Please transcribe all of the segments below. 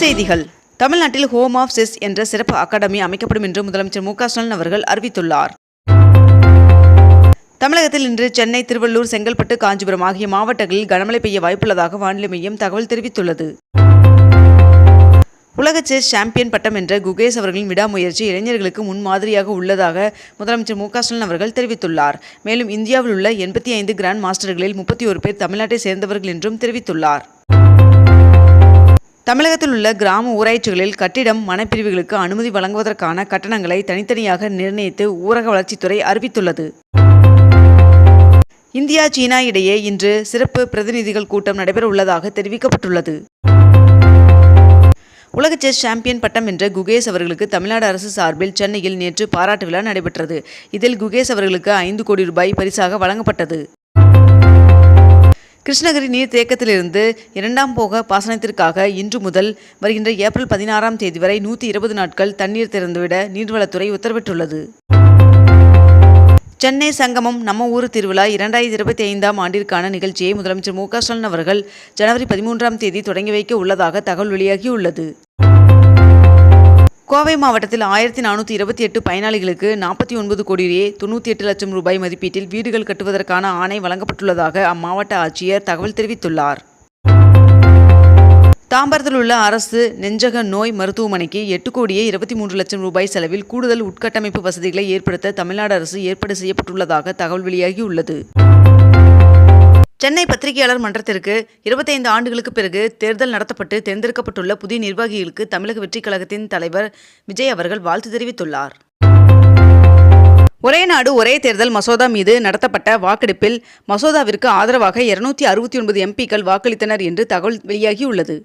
செய்திகள். தமிழ்நாட்டில் home of chess என்ற சிறப்பு அகாடமி அமைக்கப்படும் என்று முதலமைச்சர் மு ஸ்டாலின் அவர்கள் அறிவித்துள்ளார். தமிழகத்தில் இன்று சென்னை திருவள்ளூர் செங்கல்பட்டு காஞ்சிபுரம் ஆகிய மாவட்டங்களில் கனமழை பெய்ய வாய்ப்புள்ளதாக வானிலை மையம் தகவல் தெரிவித்துள்ளது. உலக செஸ் சாம்பியன் பட்டம் என்ற குகேஷ் அவர்களின் விடாமுயற்சி இளைஞர்களுக்கு முன்மாதிரியாக உள்ளதாக முதலமைச்சர் மு ஸ்டாலின் அவர்கள் தெரிவித்துள்ளார். மேலும் இந்தியாவில் உள்ள எண்பத்தி ஐந்து கிராண்ட் மாஸ்டர்களில் முப்பத்தி ஒரு பேர் தமிழ்நாட்டை சேர்ந்தவர்கள் என்றும் தெரிவித்துள்ளார். தமிழகத்தில் உள்ள கிராம ஊராட்சிகளில் கட்டிடம் மனப்பிரிவுகளுக்கு அனுமதி வழங்குவதற்கான கட்டணங்களை தனித்தனியாக நிர்ணயித்து ஊரக வளர்ச்சித்துறை அறிவித்துள்ளது. இந்தியா சீனா இடையே இன்று சிறப்பு பிரதிநிதிகள் கூட்டம் நடைபெற உள்ளதாக தெரிவிக்கப்பட்டுள்ளது. உலக செஸ் சாம்பியன் பட்டம் என்ற குகேஷ் அவர்களுக்கு தமிழ்நாடு அரசு சார்பில் சென்னையில் நேற்று பாராட்டு விழா நடைபெற்றது. இதில் குகேஷ் அவர்களுக்கு ஐந்து கோடி ரூபாய் பரிசாக வழங்கப்பட்டது. கிருஷ்ணகிரி நீர் தேக்கத்திலிருந்து இரண்டாம் போக பாசனத்திற்காக இன்று முதல் வருகின்ற ஏப்ரல் பதினாறாம் தேதி வரை நூற்றி இருபது நாட்கள் தண்ணீர் திறந்துவிட நீர்வளத்துறை உத்தரவிட்டுள்ளது. சென்னை சங்கமம் நம்ம ஊர் திருவிழா இரண்டாயிரத்தி இருபத்தி ஐந்தாம் ஆண்டிற்கான நிகழ்ச்சியை முதலமைச்சர் மு க ஸ்டாலின் அவர்கள் ஜனவரி பதிமூன்றாம் தேதி தொடங்கி வைக்க உள்ளதாக தகவல் வெளியாகியுள்ளது. கோவை மாவட்டத்தில் ஆயிரத்தி நானூற்றி இருபத்தி எட்டு பயனாளிகளுக்கு நாற்பத்தி ஒன்பது கோடியே தொண்ணூற்றி எட்டு லட்சம் ரூபாய் மதிப்பீட்டில் வீடுகள் கட்டுவதற்கான ஆணை வழங்கப்பட்டுள்ளதாக அம்மாவட்ட ஆட்சியர் தகவல் தெரிவித்துள்ளார். தாம்பரத்தில் உள்ள அரசு நெஞ்சக நோய் மருத்துவமனைக்கு எட்டு கோடியே இருபத்தி மூன்று லட்சம் ரூபாய் செலவில் கூடுதல் உட்கட்டமைப்பு வசதிகளை ஏற்படுத்த தமிழ்நாடு அரசு ஏற்பாடு செய்யப்பட்டுள்ளதாக தகவல் வெளியாகியுள்ளது. சென்னை பத்திரிகையாளர் மன்றத்திற்கு இருபத்தைந்து ஆண்டுகளுக்கு பிறகு தேர்தல் நடத்தப்பட்டு தேர்ந்தெடுக்கப்பட்டுள்ள புதிய நிர்வாகிகளுக்கு தமிழக வெற்றிக் கழகத்தின் தலைவர் விஜய் அவர்கள் வாழ்த்து தெரிவித்துள்ளார். ஒரே நாடு ஒரே தேர்தல் மசோதா மீது நடத்தப்பட்ட வாக்கெடுப்பில் மசோதாவிற்கு ஆதரவாக இருநூத்தி அறுபத்தி ஒன்பது எம்பிக்கள் வாக்களித்தனர் என்று தகவல் வெளியாகியுள்ளது.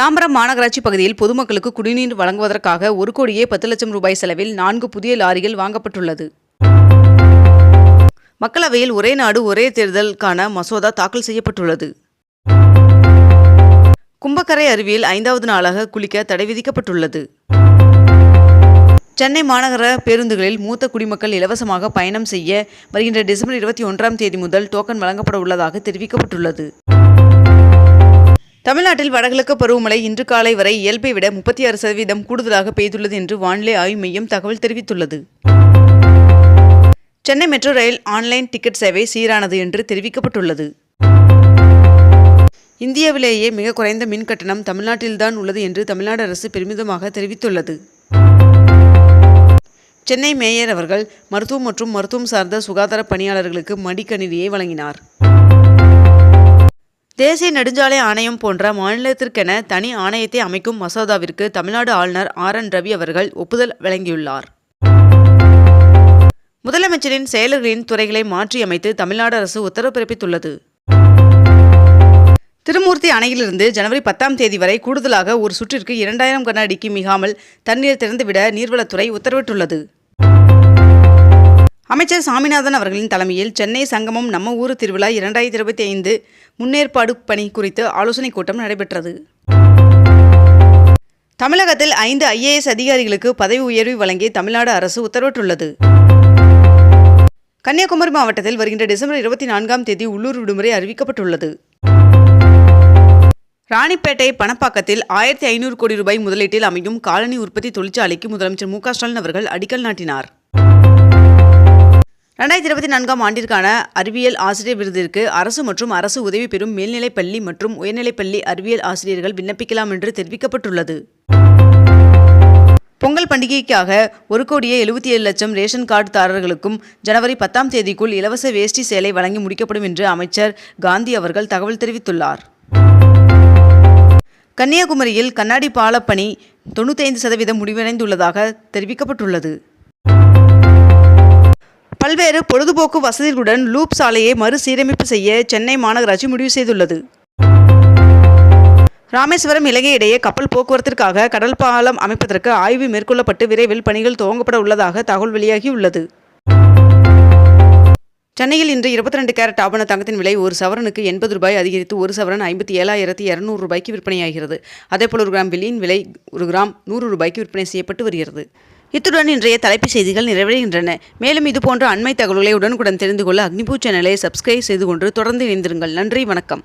தாம்பரம் மாநகராட்சி பகுதியில் பொதுமக்களுக்கு குடிநீர் வழங்குவதற்காக ஒரு கோடியே பத்து லட்சம் ரூபாய் செலவில் நான்கு புதிய லாரிகள் வாங்கப்பட்டுள்ளது. மக்களவையில் ஒரே நாடு ஒரே தேர்தலுக்கான மசோதா தாக்கல் செய்யப்பட்டுள்ளது. கும்பக்கரை அருவியில் ஐந்தாவது நாளாக குளிக்க தடை விதிக்கப்பட்டுள்ளது. சென்னை மாநகர பேருந்துகளில் மூத்த குடிமக்கள் இலவசமாக பயணம் செய்ய வருகின்ற டிசம்பர் இருபத்தி ஒன்றாம் தேதி முதல் டோக்கன் வழங்கப்பட உள்ளதாக தெரிவிக்கப்பட்டுள்ளது. தமிழ்நாட்டில் வடகிழக்கு பருவமழை இன்று காலை வரை இயல்பை விட முப்பத்தி ஆறு சதவீதம் கூடுதலாக பெய்துள்ளது என்று வானிலை ஆய்வு மையம் தகவல் தெரிவித்துள்ளது. Chennai metro rail online ticket சேவை சீரானது என்று தெரிவிக்கப்பட்டுள்ளது. இந்தியாவிலேயே மிக குறைந்த மின் கட்டணம் தமிழ்நாட்டில்தான் உள்ளது என்று தமிழ்நாடு அரசு பெருமிதமாக தெரிவித்துள்ளது. சென்னை மேயர் அவர்கள் மருத்துவம் மற்றும் மருத்துவம் சார்ந்த சுகாதார பணியாளர்களுக்கு மடிக்கணினியை வழங்கினார். தேசிய நெடுஞ்சாலை ஆணையம் போன்ற மாநிலத்திற்கென தனி ஆணையத்தை அமைக்கும் மசோதாவிற்கு தமிழ்நாடு ஆளுநர் ஆர் என் ரவி அவர்கள் ஒப்புதல் வழங்கியுள்ளார். முதலமைச்சரின் செயலர்களின் துறைகளை மாற்றியமைத்து தமிழ்நாடு அரசு உத்தரவு பிறப்பித்துள்ளது. திருமூர்த்தி அணையிலிருந்து ஜனவரி பத்தாம் தேதி வரை கூடுதலாக ஒரு சுற்றிற்கு இரண்டாயிரம் கன அடிக்கு மிகாமல் தண்ணீர் திறந்துவிட நீர்வளத்துறை உத்தரவிட்டுள்ளது. அமைச்சர் சாமிநாதன் அவர்களின் தலைமையில் சென்னை சங்கமம் நம்ம ஊர் திருவிழா இரண்டாயிரத்தி இருபத்தி ஐந்து முன்னேற்பாடு பணி குறித்து ஆலோசனைக் கூட்டம் நடைபெற்றது. தமிழகத்தில் ஐந்து ஐஏஎஸ் அதிகாரிகளுக்கு பதவி உயர்வு வழங்கி தமிழ்நாடு அரசு உத்தரவிட்டுள்ளது. கன்னியாகுமரி மாவட்டத்தில் வருகின்ற டிசம்பர் இருபத்தி நான்காம் தேதி உள்ளூர் விடுமுறை அறிவிக்கப்பட்டுள்ளது. ராணிப்பேட்டை பணப்பாக்கத்தில் ஆயிரத்தி ஐநூறு கோடி ரூபாய் முதலீட்டில் அமையும் காலனி உற்பத்தி தொழிற்சாலைக்கு முதலமைச்சர் மு ஸ்டாலின் அவர்கள் அடிக்கல் நாட்டினார். ரெண்டாயிரத்தி இருபத்தி நான்காம் ஆண்டிற்கான அறிவியல் ஆசிரியர் விருதிற்கு அரசு மற்றும் அரசு உதவி பெறும் மேல்நிலைப்பள்ளி மற்றும் உயர்நிலைப்பள்ளி அறிவியல் ஆசிரியர்கள் விண்ணப்பிக்கலாம் என்று தெரிவிக்கப்பட்டுள்ளது. பொங்கல் பண்டிகைக்காக ஒரு கோடியே எழுபத்தி ஏழு லட்சம் ரேஷன் கார்டுதாரர்களுக்கும் ஜனவரி பத்தாம் தேதிக்குள் இலவச வேஷ்டி சேலை வழங்கி முடிக்கப்படும் என்று அமைச்சர் காந்தி அவர்கள் தகவல் தெரிவித்துள்ளார். கன்னியாகுமரியில் கண்ணாடி பாலப்பணி தொண்ணூத்தைந்து சதவீதம் முடிவடைந்துள்ளதாக தெரிவிக்கப்பட்டுள்ளது. பல்வேறு பொழுதுபோக்கு வசதிகளுடன் லூப் சாலையை மறுசீரமைப்பு செய்ய சென்னை மாநகராட்சி முடிவு செய்துள்ளது. ராமேஸ்வரம் இலங்கை இடையே கப்பல் போக்குவரத்திற்காக கடல் பாலம் அமைப்பதற்கு ஆய்வு மேற்கொள்ளப்பட்டு விரைவில் பணிகள் துவங்கப்பட உள்ளதாக தகவல் வெளியாகியுள்ளது. சென்னையில் இன்று இருபத்தி ரெண்டு கேரட் ஆபண தங்கத்தின் விலை ஒரு சவரனுக்கு எண்பது ரூபாய் அதிகரித்து ஒரு சவரன் ஐம்பத்தி ஏழாயிரத்தி இரநூறு ரூபாய்க்கு விற்பனையாகிறது. அதேபோல் ஒரு கிராம் வெள்ளியின் விலை ஒரு கிராம் நூறு ரூபாய்க்கு விற்பனை செய்யப்பட்டு வருகிறது. இத்துடன் இன்றைய தலைப்புச் செய்திகள் நிறைவடைகின்றன. மேலும் இதுபோன்ற அண்மை தகவல்களை உடனுக்குடன் தெரிந்து கொள்ள அக்னிபூ சேனலை சப்ஸ்கிரைப் செய்து கொண்டு தொடர்ந்து இணைந்திருங்கள். நன்றி வணக்கம்.